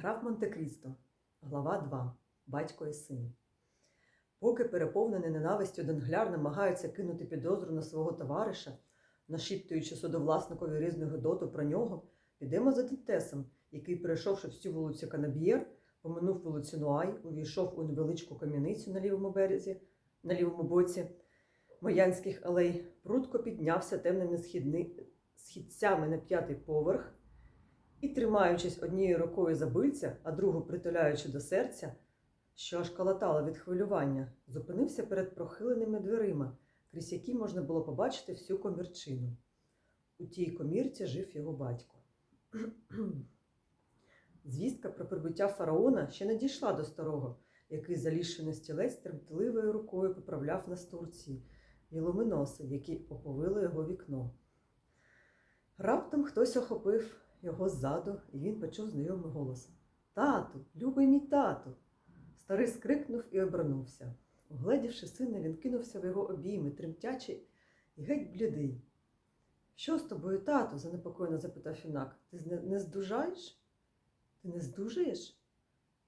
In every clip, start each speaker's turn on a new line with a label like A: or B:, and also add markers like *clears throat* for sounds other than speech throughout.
A: Граф Монте-Крісто, глава 2. Батько і син. Поки переповнений ненавистю Денгляр намагається кинути підозру на свого товариша, нашіптуючи судовласникові різну гидоту про нього, підемо за Дентесом, який, перейшовши всю вулицю Канаб'єр, поминув вулицю Нуай, увійшов у невеличку кам'яницю на лівому березі, на лівому боці Моянських алей, прудко піднявся темними східни... східцями на п'ятий поверх і, тримаючись однією рукою за бильця, а другу притуляючи до серця, що аж калатало від хвилювання, зупинився перед прохиленими дверима, крізь які можна було побачити всю комірчину. У тій комірці жив його батько. *clears throat* Звістка про прибуття фараона ще не дійшла до старого, який, залізши на стілець, тремтливою рукою поправляв настурції і ломиноси, які оповили його вікно. Раптом хтось охопив його ззаду, і він почув знайомий голос Тату, любий мій тату. Старий скрикнув і обернувся. Угледівши сина, він кинувся в його обійми, тремтячий і геть блідий. Що з тобою, тату? занепокоєно запитав юнак. Ти не, здужаєш? Ти не здужаєш?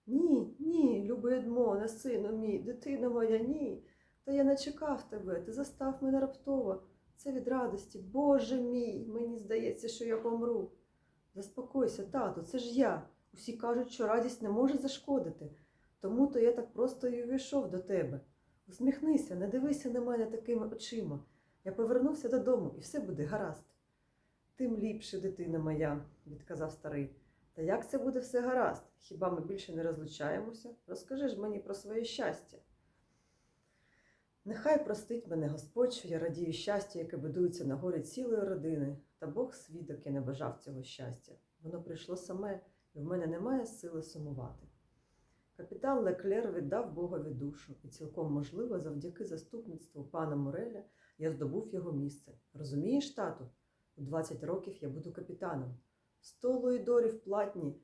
A: Ні, ні, любий Едмоне, сину мій, дитина моя, ні. Та я не чекав тебе, ти застав мене раптово. Це від радості. Боже мій, мені здається, що я помру. Заспокойся, тату, це ж я. Усі кажуть, що радість не може зашкодити. Тому то я так просто і увійшов до тебе. Усміхнися, не дивися на мене такими очима. Я повернувся додому, і все буде гаразд. Тим ліпше, дитина моя, відказав старий. Та як це буде все гаразд? Хіба ми більше не розлучаємося? Розкажи ж мені про своє щастя. Нехай простить мене Господь, що я радію щастя, яке будується на горі цілої родини, та Бог свідок я не бажав цього щастя. Воно прийшло саме, і в мене немає сили сумувати. Капітан Леклер віддав Богові душу, і цілком можливо, завдяки заступництву пана Мореля я здобув його місце. Розумієш, тату? У 20 років я буду капітаном. Сто луїдорів платні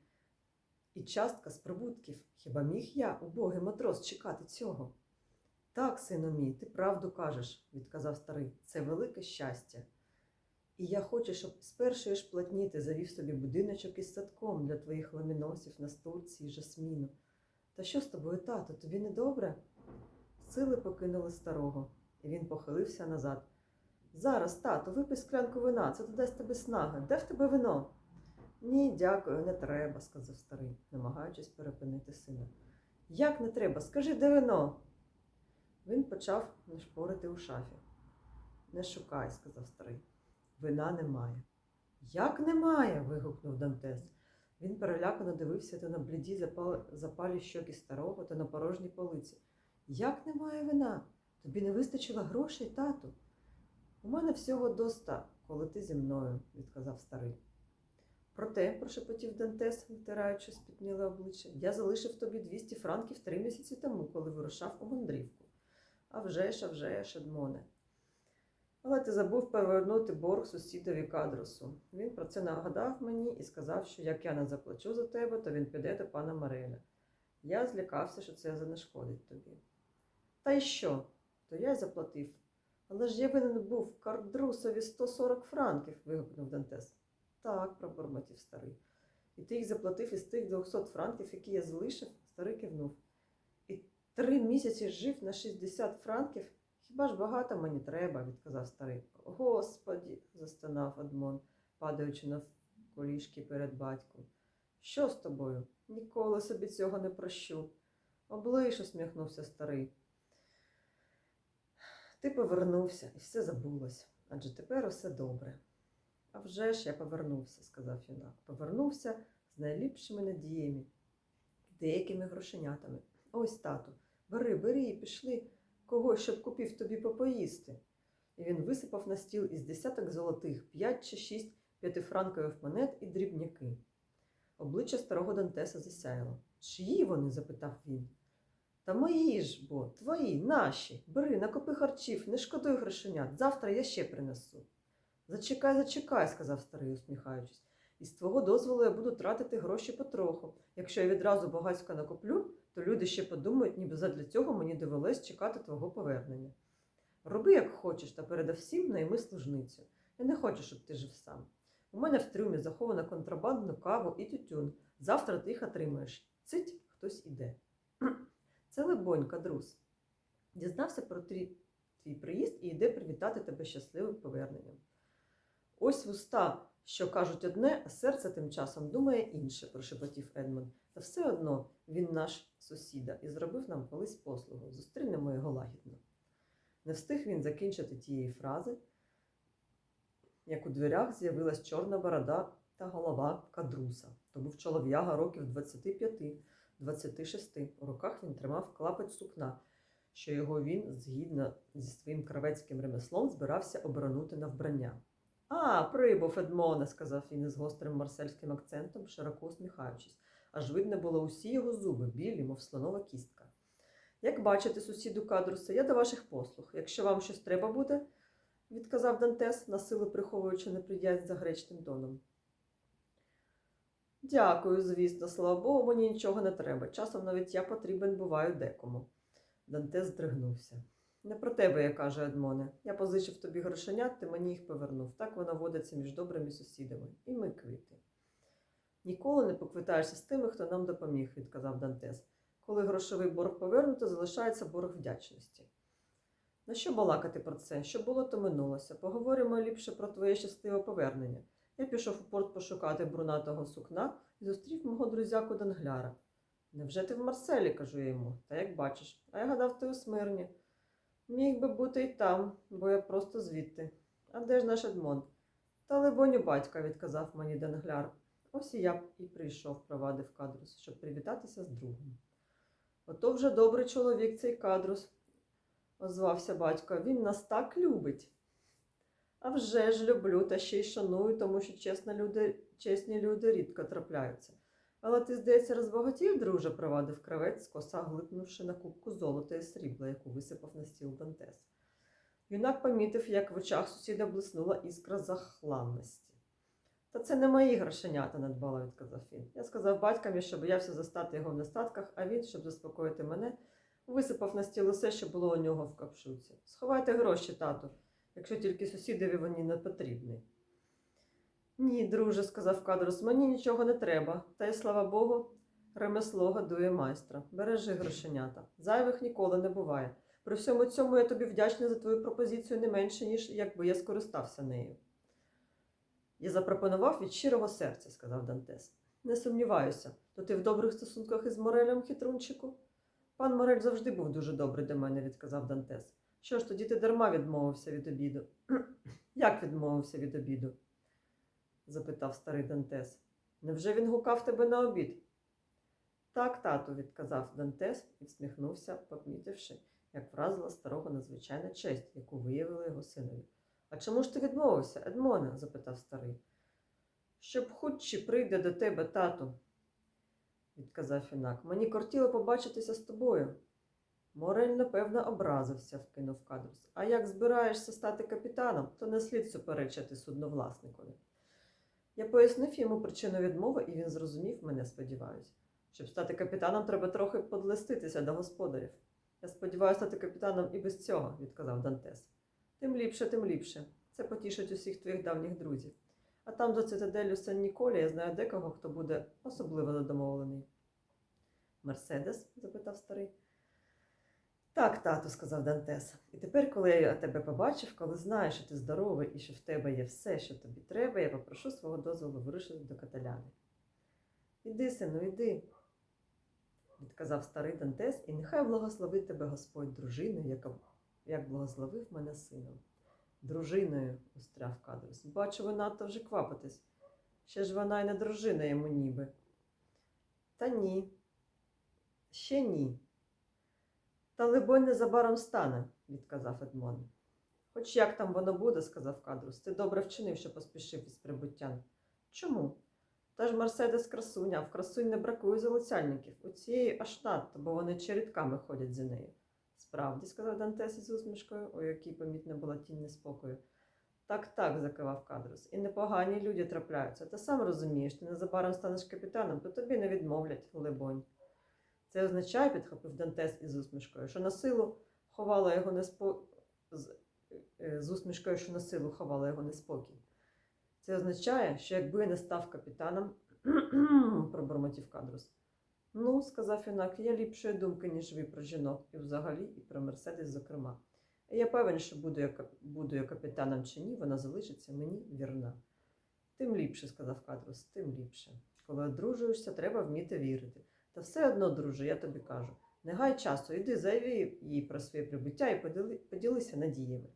A: і частка з прибутків. Хіба міг я, убогий матрос, чекати цього? Так, сину мій, ти правду кажеш, відказав старий, це велике щастя. І я хочу, щоб з першої ж платні ти завів собі будиночок із садком для твоїх ламіносів, настурці і жасміну. Та що з тобою, тато, тобі не добре? Сили покинули старого, і він похилився назад. Зараз, тато, випий склянку вина, це додасть тобі снаги. Де в тебе вино? Ні, дякую, не треба, сказав старий, намагаючись перепинити сина. Як не треба? Скажи, де вино? Він почав шпорити у шафі. Не шукай, сказав старий. Вина немає. Як немає? вигукнув Дантес. Він перелякано дивився то на бліді запал- запалі щоки старого, то на порожній полиці. Як немає вина? Тобі не вистачило грошей, тату? У мене всього доста, коли ти зі мною, відказав старий. Проте, прошепотів Дантес, витираючи спітніле обличчя, я залишив тобі 200 франків три місяці тому, коли вирушав у мандрівку. А вже ж, а вже ж, Едмоне. Але ти забув повернути борг сусідові кадрусу. Він про це нагадав мені і сказав, що як я не заплачу за тебе, то він піде до пана Мареля. Я злякався, що це занешкодить тобі. Та й що? То я й заплатив. Але ж я винен був кардрусові 140 франків, вигукнув Дантес. Так, пробурмотів старий. І ти їх заплатив із тих 200 франків, які я залишив, старий кивнув. І три місяці жив на 60 франків. Хіба ж багато мені треба, відказав старий. Господі, застонав Адмон, падаючи на колішки перед батьком. Що з тобою? Ніколи собі цього не прощу. Облиш, усміхнувся старий. Ти повернувся і все забулось, адже тепер усе добре. А вже ж я повернувся, сказав юнак. Повернувся з найліпшими надіями, деякими грошенятами. Ось, тату, бери, бери і пішли когось, щоб купив тобі попоїсти. І він висипав на стіл із десяток золотих, п'ять чи шість п'ятифранкових монет і дрібняки. Обличчя старого Дантеса засяяло. Чиї вони? запитав він. Та мої ж бо, твої, наші. Бери, накопи харчів, не шкодуй грошенят. Завтра я ще принесу. Зачекай, зачекай, сказав старий, усміхаючись. Із твого дозволу я буду тратити гроші потроху. Якщо я відразу багатько накоплю, то люди ще подумають, ніби задля цього мені довелось чекати твого повернення. Роби, як хочеш, та передовсім найми служницю. Я не хочу, щоб ти жив сам. У мене в трюмі заховано контрабандну каву і тютюн. Завтра ти їх отримаєш. Цить, хтось іде. *clears throat* Це либонька, друз. Дізнався про твій, твій приїзд і йде привітати тебе щасливим поверненням. Ось вуста, що кажуть одне, а серце тим часом думає інше, прошепотів Едмон. Та все одно він наш сусіда і зробив нам колись послугу. Зустрінемо його лагідно. Не встиг він закінчити тієї фрази, як у дверях з'явилась чорна борода та голова кадруса. То був чолов'яга років 25-26. У руках він тримав клапоть сукна, що його він, згідно зі своїм кравецьким ремеслом, збирався обернути на вбрання. А, прибув Едмоне, сказав він із гострим марсельським акцентом, широко усміхаючись. Аж видно було усі його зуби, білі, мов слонова кістка. Як бачите, сусіду кадруса, я до ваших послуг. Якщо вам щось треба буде, відказав Дантес, насилу приховуючи неприязнь за гречним тоном. Дякую, звісно, слава Богу, мені нічого не треба. Часом навіть я потрібен буваю декому. Дантес здригнувся. Не про тебе, я каже Едмоне. Я позичив тобі грошенят, ти мені їх повернув. Так воно водиться між добрими сусідами. І ми квіти. Ніколи не поквитаєшся з тими, хто нам допоміг, відказав Дантес. Коли грошовий борг повернуто, залишається борг вдячності. На що балакати про це? Що було, то минулося. Поговоримо ліпше про твоє щасливе повернення. Я пішов у порт пошукати брунатого сукна і зустрів мого друзяку Дангляра. Невже ти в Марселі, кажу я йому, та як бачиш, а я гадав, ти у Смирні. Міг би бути і там, бо я просто звідти. А де ж наш Едмон? Та либонь батька, відказав мені Дангляр. Ось і я і прийшов, провадив кадрус, щоб привітатися з другом. Ото вже добрий чоловік цей кадрус, озвався батько. Він нас так любить. А вже ж люблю та ще й шаную, тому що чесні люди, чесні люди рідко трапляються. Але ти, здається, розбагатів, друже, провадив кравець, коса глипнувши на кубку золота і срібла, яку висипав на стіл Дантес. Юнак помітив, як в очах сусіда блиснула іскра захланності. Та це не мої грошенята, надбало, відказав він. Я сказав батькам, що боявся застати його в нестатках, а він, щоб заспокоїти мене, висипав на стіл усе, що було у нього в капшуці. Сховайте гроші, тату, якщо тільки сусідові вони не потрібні. Ні, друже, сказав кадрус, мені нічого не треба. Та й слава Богу, ремесло годує майстра. Бережи грошенята. Зайвих ніколи не буває. При всьому цьому я тобі вдячний за твою пропозицію не менше, ніж якби я скористався нею. Я запропонував від щирого серця, сказав Дантес. Не сумніваюся, то ти в добрих стосунках із Морелем, хитрунчику? Пан Морель завжди був дуже добрий до мене, відказав Дантес. Що ж, тоді ти дарма відмовився від обіду. *clears throat* Як відмовився від обіду? запитав старий Дантес. Невже він гукав тебе на обід? Так, тату, відказав Дантес і всміхнувся, помітивши, як вразила старого надзвичайна честь, яку виявили його синові. А чому ж ти відмовився, Едмоне? запитав старий. Щоб худчі прийде до тебе, тату, відказав юнак. Мені кортіло побачитися з тобою. Морель, напевно, образився, вкинув кадрус. А як збираєшся стати капітаном, то не слід суперечити судновласникові. Я пояснив йому причину відмови, і він зрозумів мене, сподіваюся. Щоб стати капітаном, треба трохи подлиститися до господарів. Я сподіваюся стати капітаном і без цього, відказав Дантес. Тим ліпше, тим ліпше. Це потішить усіх твоїх давніх друзів. А там за цитаделю Сен Ніколі я знаю декого, хто буде особливо задоволений. Мерседес? запитав старий. Так, тату, сказав Дантес. І тепер, коли я тебе побачив, коли знаю, що ти здоровий і що в тебе є все, що тобі треба, я попрошу свого дозволу вирушити до каталяни. Іди, сину, іди, відказав старий Дантес, і нехай благословить тебе Господь дружиною, яка, як благословив мене сином. Дружиною, устряв кадрус. Бачу, ви надто вже квапитесь. Ще ж вона й не дружина йому ніби. Та ні. Ще ні. Та, либонь, незабаром стане, відказав Едмон. Хоч як там воно буде, сказав кадрус, ти добре вчинив, що поспішив із прибуттям. Чому? Та ж Мерседес красуня, а в красунь не бракує залицяльників. У цієї аж надто, бо вони черідками ходять за нею. Справді, сказав Дантес із усмішкою, у якій помітна була тінь неспокою. Так, так, закивав кадрус. І непогані люди трапляються. Ти сам розумієш, ти незабаром станеш капітаном, то тобі не відмовлять, либонь. Це означає, підхопив Дантес із усмішкою, що на силу ховала його неспо... з, е, з усмішкою, що на силу ховала його неспокій. Це означає, що якби я не став капітаном, *clears throat* пробормотів кадрус. Ну, сказав юнак, я ліпшої думки, ніж ви про жінок, і взагалі, і про Мерседес, зокрема. Я певен, що буду я, буду я капітаном чи ні, вона залишиться мені вірна. Тим ліпше, сказав кадрус, тим ліпше. Коли одружуєшся, треба вміти вірити. Та все одно, друже, я тобі кажу. Не гай часу, іди заяви їй про своє прибуття і поділи, поділися надіями.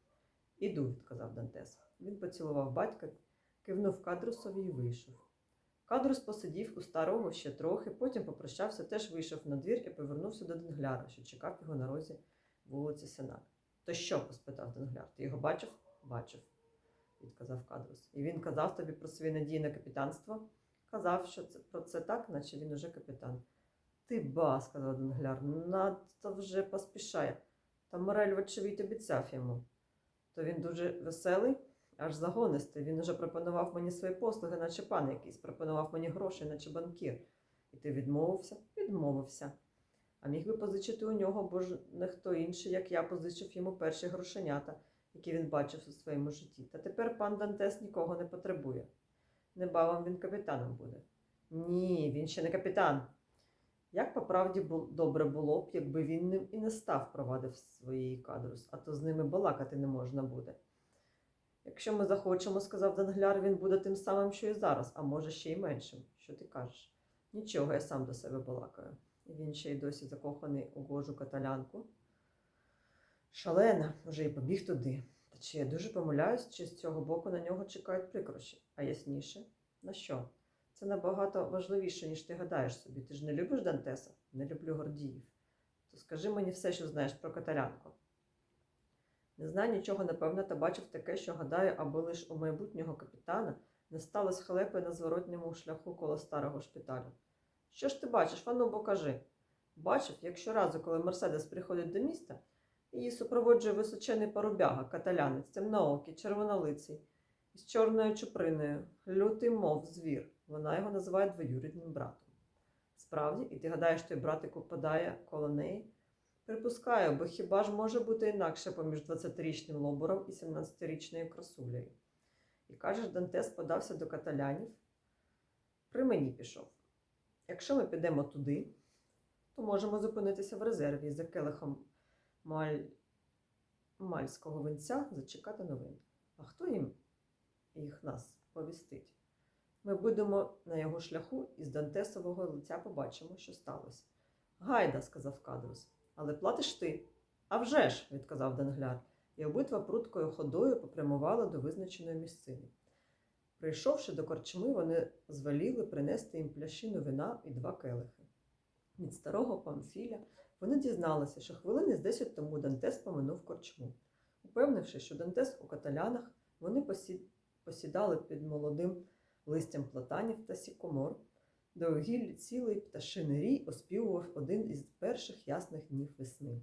A: Іду, відказав Дантес. Він поцілував батька, кивнув кадрусові і вийшов. Кадрус посидів у старого ще трохи, потім попрощався, теж вийшов на двір і повернувся до Денгляра, що чекав його на розі вулиці Сенат. То що? поспитав Денгляр. Ти його бачив? Бачив, відказав Кадрус. І він казав тобі про свої надії на капітанство? Казав, що це про це так, наче він уже капітан. Ти ба, сказав Денгляр, надто вже поспішає. Та Морель, вочевидь, обіцяв йому. То він дуже веселий, аж загонистий. Він уже пропонував мені свої послуги, наче пан якийсь, пропонував мені гроші, наче банкір. І ти відмовився? Відмовився. А міг би позичити у нього, бо ж не хто інший, як я позичив йому перші грошенята, які він бачив у своєму житті. Та тепер пан Дантес нікого не потребує. Небавом він капітаном буде. Ні, він ще не капітан. Як по правді добре було б, якби він ним і не став провадив своєї кадрус, а то з ними балакати не можна буде. Якщо ми захочемо, сказав Дангляр, він буде тим самим, що і зараз, а може ще й меншим. Що ти кажеш? Нічого, я сам до себе балакаю. Він ще й досі закоханий у гожу каталянку. Шалена, вже й побіг туди. Та чи я дуже помиляюсь, чи з цього боку на нього чекають прикрощі, а ясніше? На що? Це набагато важливіше, ніж ти гадаєш собі. Ти ж не любиш Дантеса? Не люблю Гордіїв. То скажи мені все, що знаєш про каталянку. Не знаю нічого напевно, та бачив таке, що гадаю, аби лиш у майбутнього капітана не сталося халепи на зворотньому шляху коло старого шпиталю. Що ж ти бачиш, ану, бо кажи. Бачив, як щоразу, коли Мерседес приходить до міста, її супроводжує височений парубяга, каталянець, темноокий, червонолиций, із чорною чуприною, лютий, мов звір. Вона його називає двоюрідним братом. Справді, і ти гадаєш, той братик упадає коло неї? Припускаю, бо хіба ж може бути інакше поміж 20-річним лобуром і 17-річною красулею? І кажеш, Дантес подався до каталянів. При мені пішов. Якщо ми підемо туди, то можемо зупинитися в резерві за келихом маль... мальського винця, зачекати новин. А хто їм їх нас повістить? Ми будемо на його шляху і з Дантесового лиця побачимо, що сталося. Гайда, сказав Кадрус, але платиш ти. «А вже ж», – відказав Дангляр, і обидва пруткою ходою попрямували до визначеної місцини. Прийшовши до корчми, вони звеліли принести їм пляшину вина і два келихи. Від старого Памфіля вони дізналися, що хвилини з десять тому Дантес поминув корчму. Упевнившись, що Дантес у каталянах, вони посідали під молодим листям платанів та сікомор, де у цілий пташиний рій оспівував один із перших ясних днів весни.